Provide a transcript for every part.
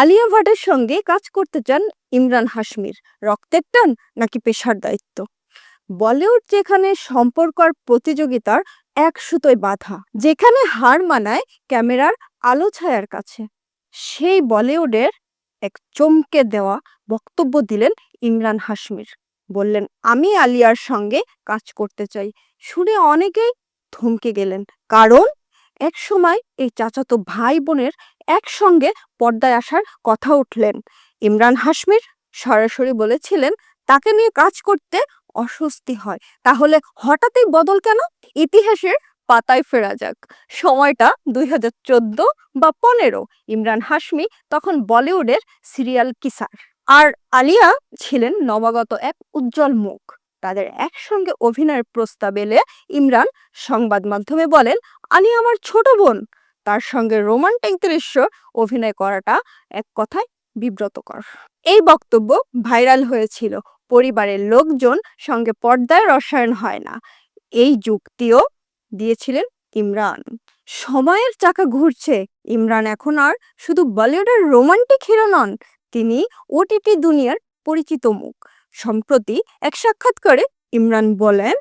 আলিয়া ভাটের সঙ্গে কাজ করতে চান ইমরান হাশমির। রক্তের টান নাকি পেশার দায়িত্ব? বলিউড যেখানে সম্পর্ক আর প্রতিযোগিতার এক সুতোয় বাধা, যেখানে হার মানায় ক্যামেরার আলো ছায়ার কাছে। সেই বলিউডের এক চমকে দেওয়া বক্তব্য দিলেন ইমরান হাশমির। বললেন, আমি আলিয়ার সঙ্গে কাজ করতে চাই। শুনে অনেকেই থমকে গেলেন, কারণ এক সময় এই চাচাতো ভাই বোনের একসঙ্গে পর্দায় আসার কথা উঠলেন। ইমরান হাশমির সরাসরি বলেছিলেন, তাকে নিয়ে কাজ করতে অস্বস্তি হয়। তাহলে হঠাৎই বদল কেন? ইতিহাসের পাতায় ফেরা যাক। সময়টা দুই হাজার চোদ্দ বা পনেরো। ইমরান হাশমি তখন বলিউডের সিরিয়াল কিসার। আর আলিয়া ছিলেন নবাগত এক উজ্জ্বল মুখ। তাদের একসঙ্গে অভিনয়ের প্রস্তাব এলে ইমরান সংবাদ মাধ্যমে বলেন আলিয়া আমার ছোট বোন। তার সঙ্গে রোমান্টিক দৃশ্য অভিনয় করাটা এক কথায় বিব্রতকর। এই বক্তব্য ভাইরাল হয়েছিল। পরিবারের লোকজন সঙ্গে পর্দায় রসায়ন হয় না। এই যুক্তিও দিয়েছিলেন ইমরান। সময়ের চাকা ঘুরছে। ইমরান এখন আর শুধু বলিউডের রোমান্টিক হিরো নন, তিনি ওটিটি দুনিয়ার পরিচিত মুখ। সম্প্রতি এক সাক্ষাৎকারে ইমরান বলেন,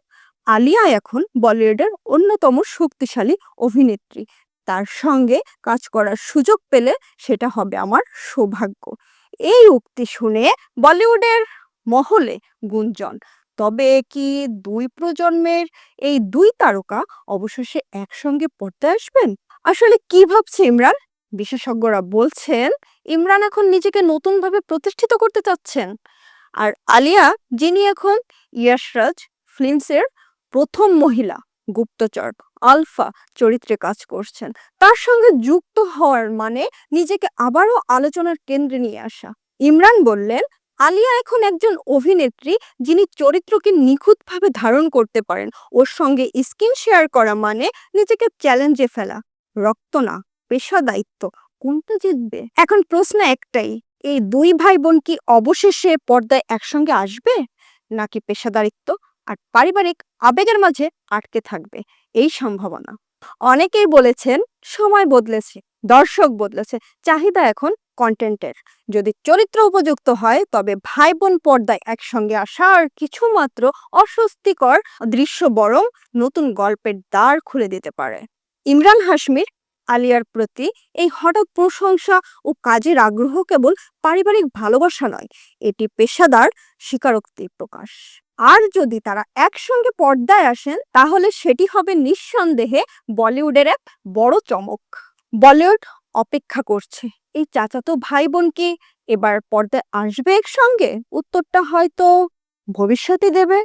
আলিয়া এখন বলিউডের অন্যতম শক্তিশালী অভিনেত্রী। তার সঙ্গে কাজ করার সুযোগ পেলে সেটা হবে আমার সৌভাগ্য। এই উক্তি শুনে বলিউডের মহলে গুঞ্জন। তবে কি দুই প্রজন্মের এই দুই তারকা অবশেষে একসঙ্গে পড়তে আসবেন? আসলে কি ভাবছে ইমরান? বিশেষজ্ঞরা বলছেন, ইমরান এখন নিজেকে নতুনভাবে প্রতিষ্ঠিত করতে চাচ্ছেন। আর আলিয়া, যিনি এখন ইয়াশরাজ ফিল্মসের প্রথম মহিলা গুপ্তচর, আলফা চরিত্রে কাজ করছেন, তার সঙ্গে যুক্ত হওয়ার মানে নিজেকে আবারও আলোচনার কেন্দ্রে নিয়ে আসা। ইমরান বললেন, আলিয়া এখন একজন অভিনেত্রী যিনি চরিত্রকে নিখুঁতভাবে ধারণ করতে পারেন, ওর সঙ্গে স্কিন শেয়ার করা মানে নিজেকে চ্যালেঞ্জে ফেলা। রক্ত না, পেশা দায়িত্ব, কোনটা জিতবে? এখন প্রশ্ন একটাই এই দুই ভাই বোন কি অবশেষে পর্দায় একসঙ্গে আসবে? নাকি পেশাদারিত্ব আর পারিবারিক আবেগের মাঝে আটকে থাকবে? এই সম্ভাবনা। অনেকেই বলেছেন, সময় বদলেছে, দর্শক বদলেছে, চাহিদা এখন কন্টেন্টের যদি চরিত্র উপযুক্ত হয়, তবে ভাই বোন পর্দায় একসঙ্গে আসা আর কিছুমাত্র অস্বস্তিকর দৃশ্য বরং নতুন গল্পের দ্বার খুলে দিতে পারে। ইমরান হাশমির আলিয়ার প্রতি এই হঠাৎ প্রশংসা ও কাজের আগ্রহ কেবল পারিবারিক ভালোবাসা নয়, এটি পেশাদার স্বীকারোক্তির প্রকাশ। আর যদি তারা একসঙ্গে পর্দায় আসেন, তাহলে সেটি হবে নিঃসন্দেহে বলিউডের এক বড় চমক। বলিউড অপেক্ষা করছে, এই চাচাতো ভাই বোন কি এবার পর্দায় আসবে একসঙ্গে? উত্তরটা হয়তো ভবিষ্যতই দেবে।